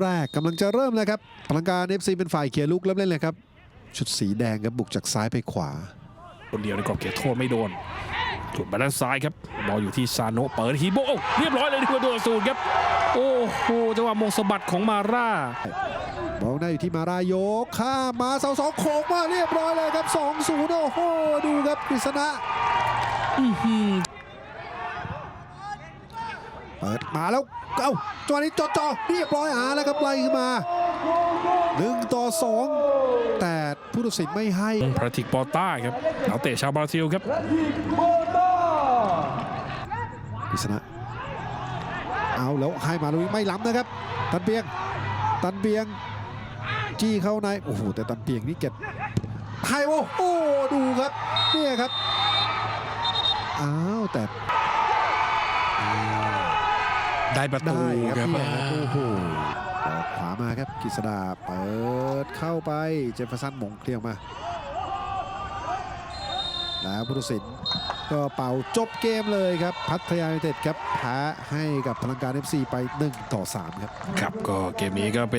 แรกกำลังจะเริ่มแล้วครับพลังการ FC เป็นฝ่ายเคลียร์ลุกเริ่มเล่นเลยครับ ชุดสีแดงครับบุกจากซ้ายไปขวา คนเดียวในกรอบเขตโทษไม่โดนถูกมาด้านซ้ายครับบอลอยู่ที่ซาโนะเปิดฮีโบโอ้เรียบร้อยเลยที่ประตูศูนย์ครับ โอ้โหจังหวะมงสะบัดของมาร่าบอลได้อยู่ที่มารายกข้ามมาเสาสองโขงมาเรียบร้อยเลยครับ2 0โอ้โหดูครับกฤษณะอื้อหือ เปิดมาแล้ว เอ้าจังหวะนี้จอจอเรียบร้อยหาแล้วครับไล่ขึ้นมา1ต่อ2แต่ผู้ตัดสินไม่ให้พระติกปอต้าครับนักเตะชาวบราซิลครับกฤษณะเอาแล้วให้มาลุยไม่ล้ำนะครับ ตันเปียง ตันเปียง จี้เข้าใน โอ้โห แต่ตันเปียงนี่เก็บไทยโอ้โหดูครับเนี่ยครับ อ้าวแต่ ได้ประตูได้ครับครับเนี่ยครับโอ้โหออกขวามาครับกฤษดาเปิดเข้าไปเจฟเฟอร์สันหมงเคลียร์มา แล้วผู้ตัดสินก็เป่าจบเกมเลยครับ พัทยายูไนเต็ดครับแพ้ให้กับพลังการ FC ไป 1 ต่อ 3 ครับ ครับก็เกมนี้ก็เป็น